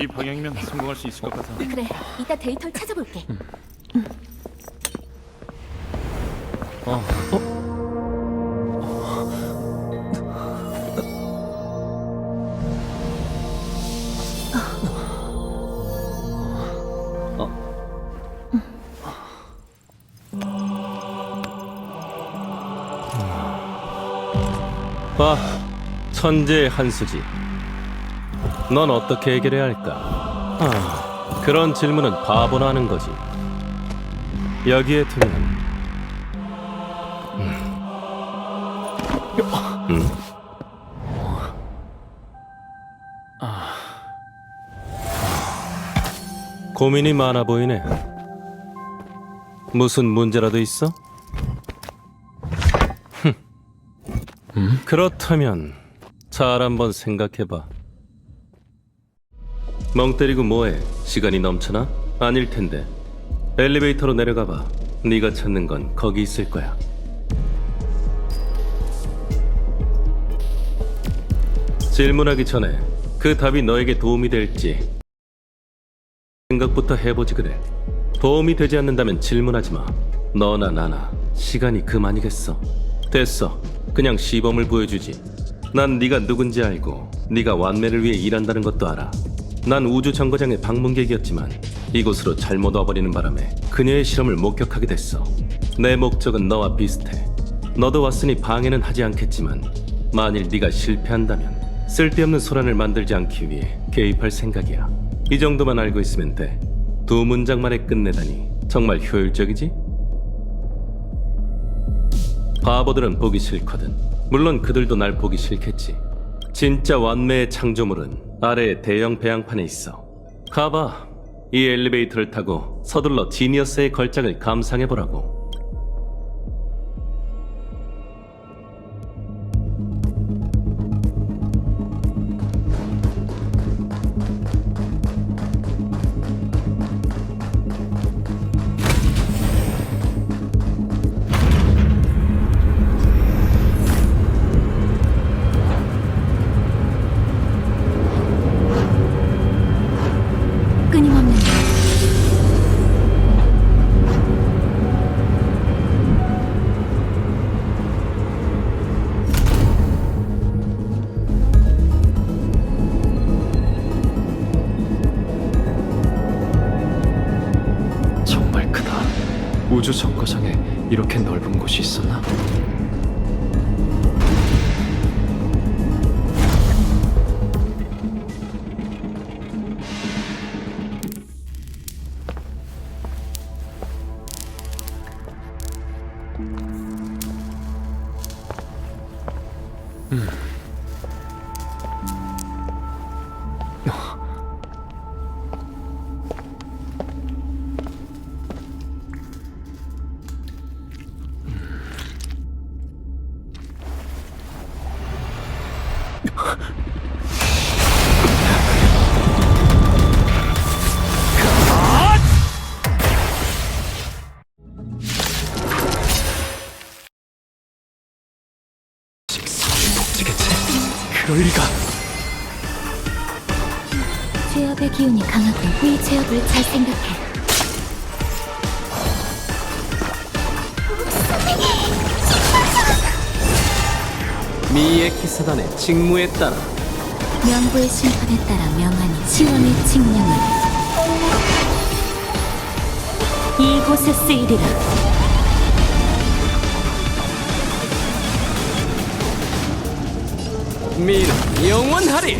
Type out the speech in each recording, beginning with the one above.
이 방향이면 성공할 수 있을 것 같아. 그래, 이따 데이터를 찾아볼게. 봐, 천재의 한수지. 넌 어떻게 해결해야 할까? 아, 그런 질문은 바보나 하는 거지. 여기에 두면 음. 음? 고민이 많아 보이네. 무슨 문제라도 있어? 그렇다면 잘 한번 생각해봐. 멍 때리고 뭐해? 시간이 넘쳐나? 아닐 텐데. 엘리베이터로 내려가 봐. 네가 찾는 건 거기 있을 거야. 질문하기 전에 그 답이 너에게 도움이 될지 생각부터 해보지 그래. 도움이 되지 않는다면 질문하지 마. 너나 나나 시간이 그만이겠어. 됐어. 그냥 시범을 보여주지. 난 네가 누군지 알고 네가 완매를 위해 일한다는 것도 알아. 난 우주 정거장의 방문객이었지만 이곳으로 잘못 와버리는 바람에 그녀의 실험을 목격하게 됐어. 내 목적은 너와 비슷해. 너도 왔으니 방해는 하지 않겠지만 만일 네가 실패한다면 쓸데없는 소란을 만들지 않기 위해 개입할 생각이야. 이 정도만 알고 있으면 돼. 두 문장만에 끝내다니 정말 효율적이지? 바보들은 보기 싫거든. 물론 그들도 날 보기 싫겠지. 진짜 완매의 창조물은 아래의 대형 배양판에 있어. 가봐. 이 엘리베이터를 타고 서둘러 지니어스의 걸작을 감상해보라고. 이렇게 넓은 곳이 있었나? 독 이 제압을 잘 생각해. 미의 키사단의 직무에 따라 명부의 심판에 따라 명하니 시원의 칙령은 이곳에 쓰이리라. 미는 영원하리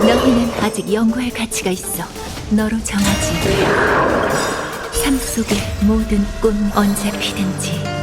너희는 아직 연구할 가치가 있어. 너로 정하지. 삶 속의 모든 꿈 언제 피든지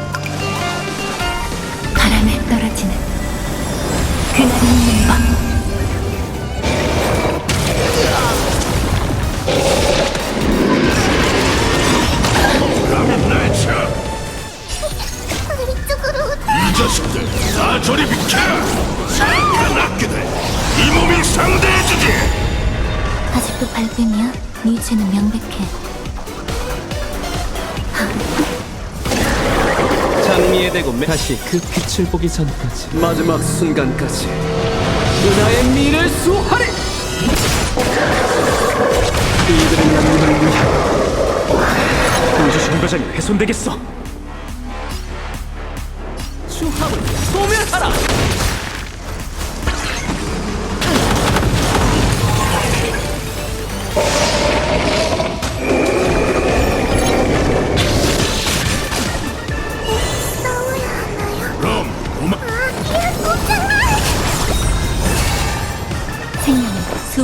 다시 그 빛을 보기 전까지 마지막 순간까지 은하의 미를 수호하리! 이들은 남는 무향 우주 정거장이 훼손되겠어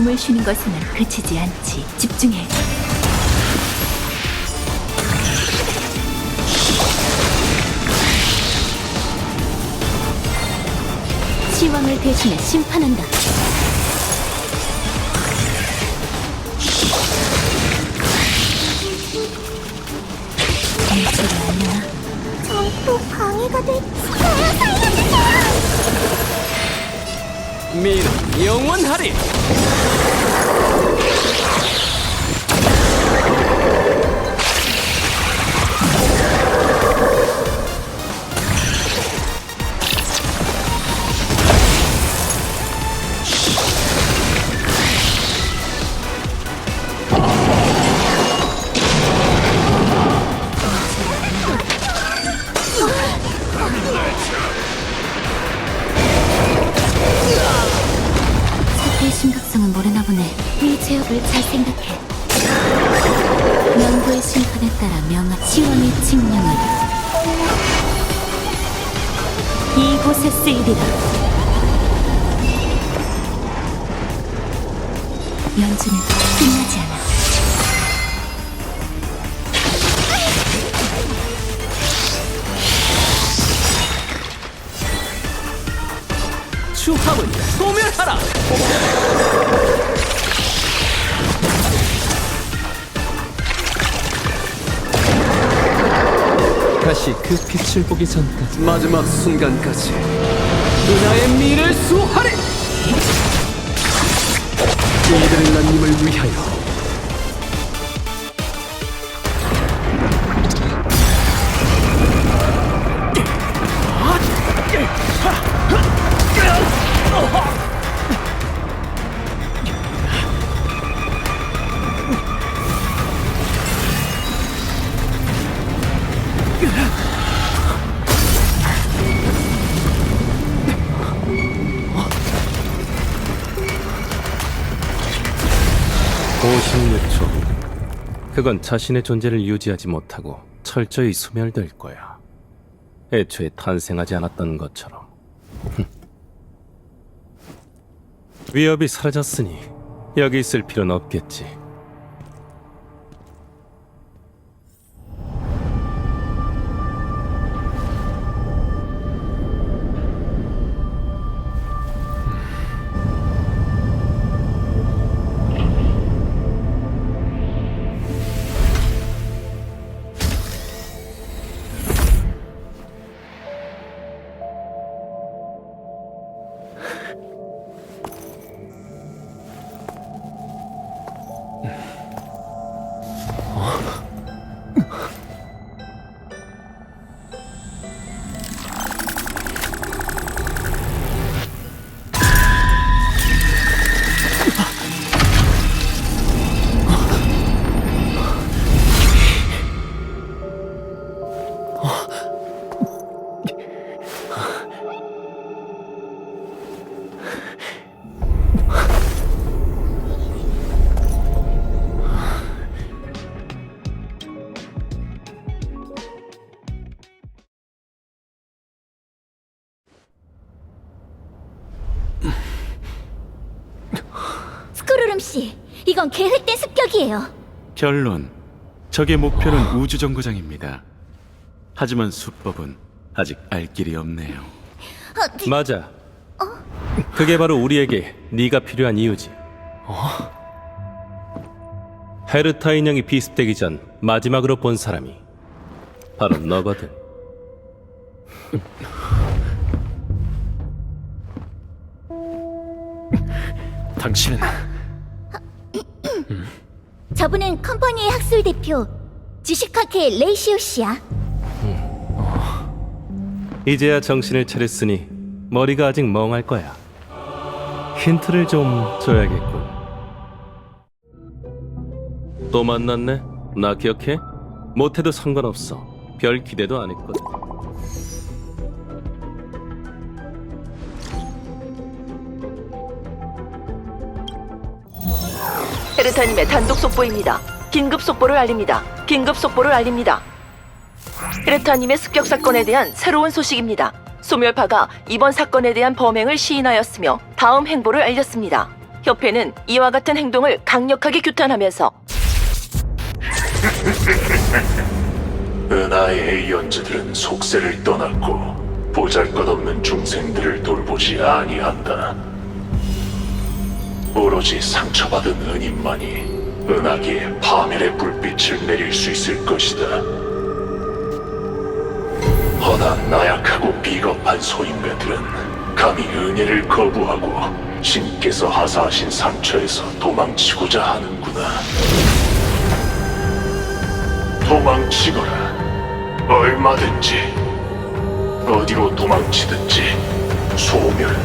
숨을 쉬는 것에만 그치지 않지. 집중해. 시왕을 대신해 심판한다. 정체가 아니야. 전또 방해가 돼. 저를 살려주세요! 미는 영원하리. 사 칙령은 이곳에 쓰이리라. 연주는 끝나지 않아. 추함을 소멸하라. 다시 그 빛을 보기 전까지 마지막 순간까지 은하의 미를 수하리. 이들라님을 위하여 그건 자신의 존재를 유지하지 못하고 철저히 소멸될 거야. 애초에 탄생하지 않았던 것처럼. 흠. 위협이 사라졌으니 여기 있을 필요는 없겠지. 습격이에요. 결론. 적의 목표는 우주 정거장입니다. 하지만 수법은 아직 알 길이 없네요. 맞아. 그게 바로 우리에게 네가 필요한 이유지. 헤르타 인형이 비습되기 전 마지막으로 본 사람이 바로 너거든. 당신은 저분은 컴퍼니의 학술 대표 지시카케 레이시오 씨야. 이제야 정신을 차렸으니 머리가 아직 멍할 거야. 힌트를 좀 줘야겠군. 또 만났네? 나 기억해? 못해도 상관없어. 별 기대도 안 했거든. 헤르타님의 단독 속보입니다. 긴급 속보를 알립니다. 긴급 속보를 알립니다. 헤르타님의 습격 사건에 대한 새로운 소식입니다. 소멸파가 이번 사건에 대한 범행을 시인하였으며 다음 행보를 알렸습니다. 협회는 이와 같은 행동을 강력하게 규탄하면서 은하의 A연즈들은 속세를 떠났고 보잘것없는 중생들을 돌보지 아니한다. 오로지 상처받은 은인만이 은하계에 파멸의 불빛을 내릴 수 있을 것이다. 허나 나약하고 비겁한 소인배들은 감히 은혜를 거부하고 신께서 하사하신 상처에서 도망치고자 하는구나. 도망치거라. 얼마든지 어디로 도망치든지 소멸은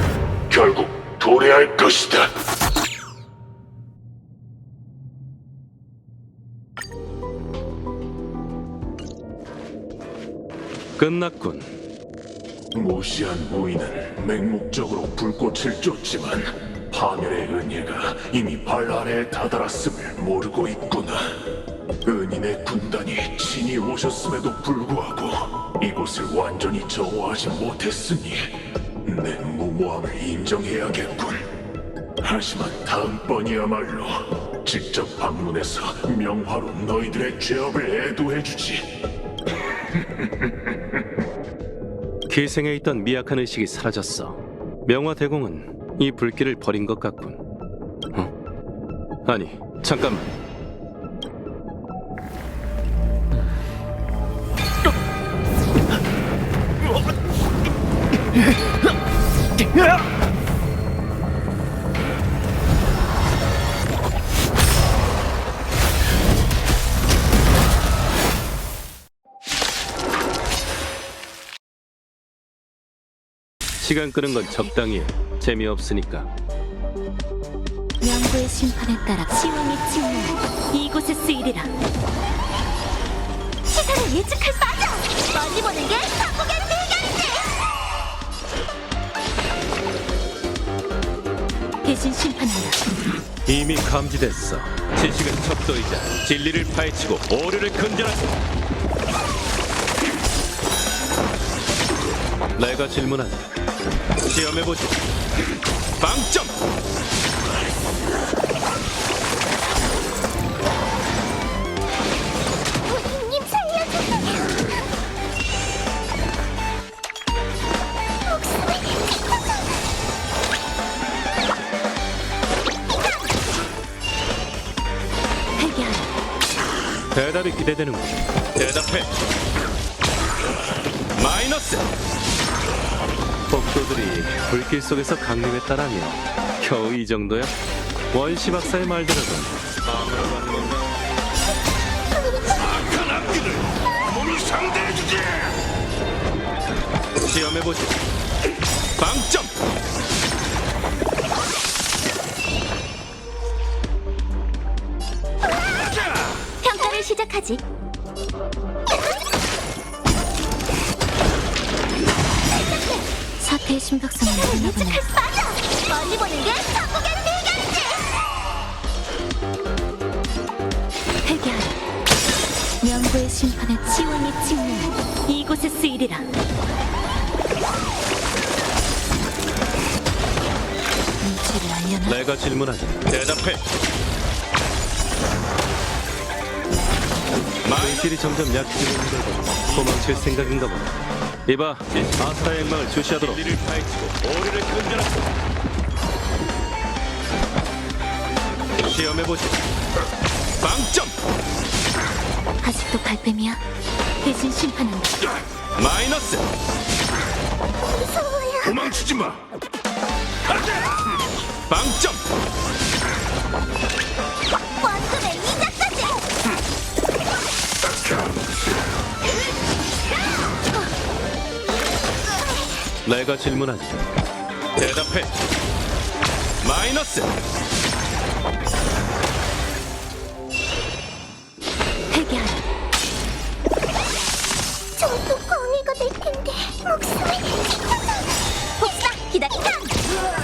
결국 도래할 것이다. 끝났군. 무시한 무인은 맹목적으로 불꽃을 쫓지만 파멸의 은혜가 이미 발 아래에 다다랐음을 모르고 있구나. 은인의 군단이 친히 오셨음에도 불구하고 이곳을 완전히 정화하지 못했으니 내 무모함을 인정해야겠군. 하지만 다음번이야말로 직접 방문해서 명화로 너희들의 죄업을 애도해주지. 기생에 있던 미약한 의식이 사라졌어. 명화 대공은 이 불길을 버린 것 같군. 어? 아니, 잠깐만. 시간 끄는 건 적당히 해. 재미없으니까. 명부의 심판에 따라 시왕의 칭령 이곳에 쓰이리라. 시선을 예측할 수 없어. 멀리 보는 게 한국의 비결이지. 대신 심판한다. 이미 감지됐어. 지식은 척도이자 진리를 파헤치고 오류를 근절하지. 내가 질문한다. 시험해보지. 빵점! 살려주세요. 회개하라. 대답이 기대되는군. 대답해. 마이너스. 복도들이 불길 속에서 강림했다라며 겨우 이 정도야? 원시 박사의 말대로는 마음으로 가는 건가? 악한 악기들 몸이 상대해주지. 시험해보지. 빵점! 평가를 시작하지. 사태의 심각성을 모르나 보네. 예측할 수 없어. 멀리 보는 게 한국의 비결이지. 회개하라. 명부의 심판에 치왕의 칭령 이곳에 쓰이리라. 눈치를 알려나? 내가 질문하지. 대답해. 마인길이 점점 약해지고 있는 걸 보니 도망칠 생각인가 보네. 이봐, 아스라의 행방을 주시하도록. 진리를 파헤치고 오류를 근절하고. 시험해보지. 빵점! 아직도 발뺌이야? 대신 심판한다. 마이너스! 도망치지 마. 빵점! 내가 질문하지. 대답해. 마이너스. 해결. 저도 광희가 될 텐데 목숨을. 복사 기다려.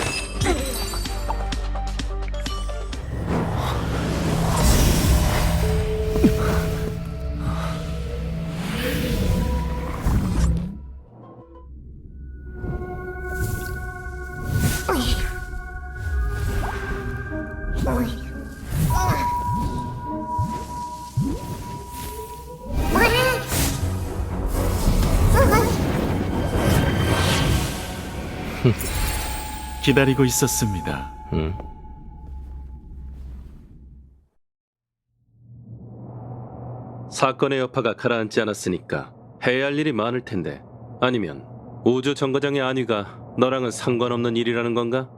리고 있었습니다. 응. 사건의 여파가 가라앉지 않았으니까 해야 할 일이 많을 텐데 아니면 우주 정거장의 안위가 너랑은 상관없는 일이라는 건가?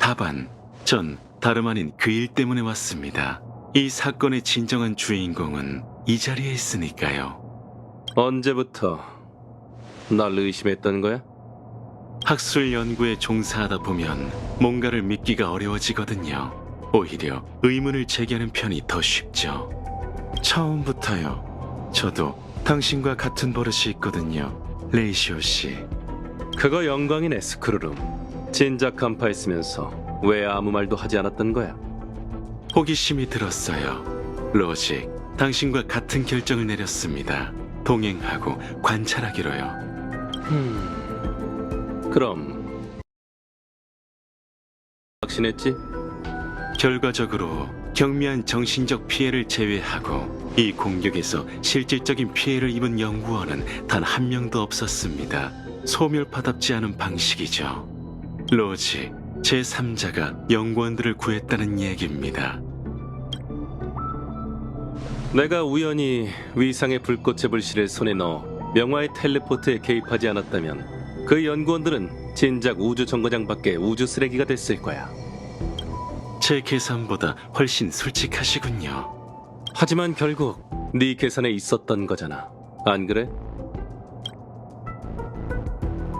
다반, 전 다름 아닌 그 일 때문에 왔습니다. 이 사건의 진정한 주인공은 이 자리에 있으니까요. 언제부터 날 의심했던 거야? 학술 연구에 종사하다 보면 뭔가를 믿기가 어려워지거든요. 오히려 의문을 제기하는 편이 더 쉽죠. 처음부터요. 저도 당신과 같은 버릇이 있거든요. 레이시오 씨. 그거 영광이네 스크루름 진작 간파했으면서 왜 아무 말도 하지 않았던 거야? 호기심이 들었어요. 로직, 당신과 같은 결정을 내렸습니다. 동행하고 관찰하기로요. 음... 그럼 확신했지? 결과적으로 경미한 정신적 피해를 제외하고 이 공격에서 실질적인 피해를 입은 연구원은 단 한 명도 없었습니다. 소멸파답지 않은 방식이죠. 로직, 제3자가 연구원들을 구했다는 얘기입니다. 내가 우연히 위상의 불꽃의 불씨를 손에 넣어 명화의 텔레포트에 개입하지 않았다면 그 연구원들은 진작 우주 정거장 밖에 우주 쓰레기가 됐을 거야. 제 계산보다 훨씬 솔직하시군요. 하지만 결국 네 계산에 있었던 거잖아. 안 그래?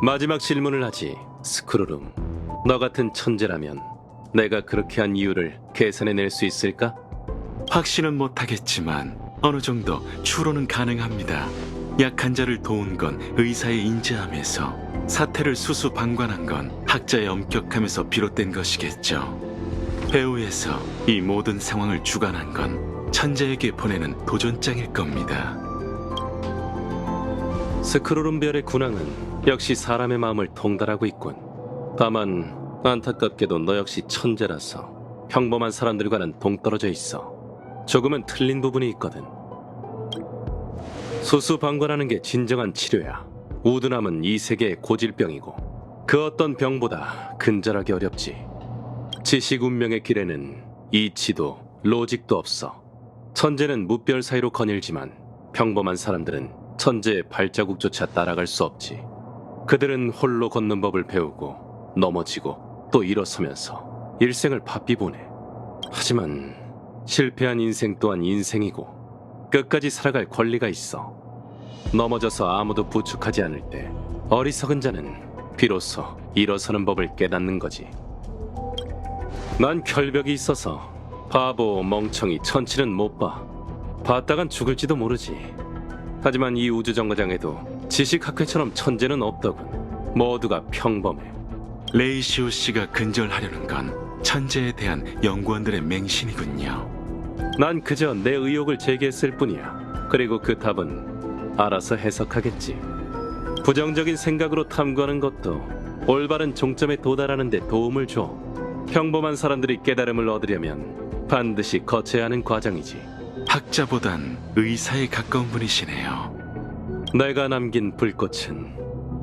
마지막 질문을 하지. 스크루름. 너 같은 천재라면 내가 그렇게 한 이유를 계산해낼 수 있을까? 확신은 못하겠지만 어느 정도 추론은 가능합니다. 약한 자를 도운 건 의사의 인자함에서 사태를 수수방관한 건 학자의 엄격함에서 비롯된 것이겠죠. 배우에서 이 모든 상황을 주관한 건 천재에게 보내는 도전장일 겁니다. 스크루름별의 군왕은 역시 사람의 마음을 통달하고 있군. 다만 안타깝게도 너 역시 천재라서 평범한 사람들과는 동떨어져 있어. 조금은 틀린 부분이 있거든. 수수방관하는 게 진정한 치료야. 우둔함은 이 세계의 고질병이고 그 어떤 병보다 근절하기 어렵지. 지식 운명의 길에는 이치도 로직도 없어. 천재는 무별 사이로 거닐지만 평범한 사람들은 천재의 발자국조차 따라갈 수 없지. 그들은 홀로 걷는 법을 배우고 넘어지고 또 일어서면서 일생을 바삐 보내. 하지만 실패한 인생 또한 인생이고 끝까지 살아갈 권리가 있어. 넘어져서 아무도 부축하지 않을 때 어리석은 자는 비로소 일어서는 법을 깨닫는 거지. 난 결벽이 있어서 바보, 멍청이, 천치는 못 봐. 봤다간 죽을지도 모르지. 하지만 이 우주정거장에도 지식학회처럼 천재는 없더군. 모두가 평범해. 레이시오 씨가 근절하려는 건 천재에 대한 연구원들의 맹신이군요. 난 그저 내 의혹을 제기했을 뿐이야. 그리고 그 답은 알아서 해석하겠지. 부정적인 생각으로 탐구하는 것도 올바른 종점에 도달하는 데 도움을 줘. 평범한 사람들이 깨달음을 얻으려면 반드시 거쳐야 하는 과정이지. 학자보단 의사에 가까운 분이시네요. 내가 남긴 불꽃은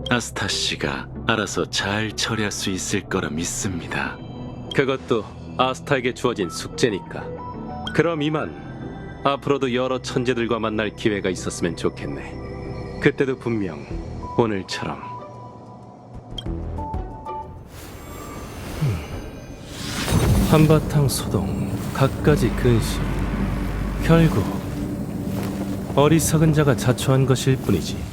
아스타 씨가 알아서 잘 처리할 수 있을 거라 믿습니다. 그것도 아스타에게 주어진 숙제니까. 그럼 이만 앞으로도 여러 천재들과 만날 기회가 있었으면 좋겠네. 그때도 분명 오늘처럼. 한바탕 소동, 갖가지 근심. 결국 어리석은 자가 자초한 것일 뿐이지.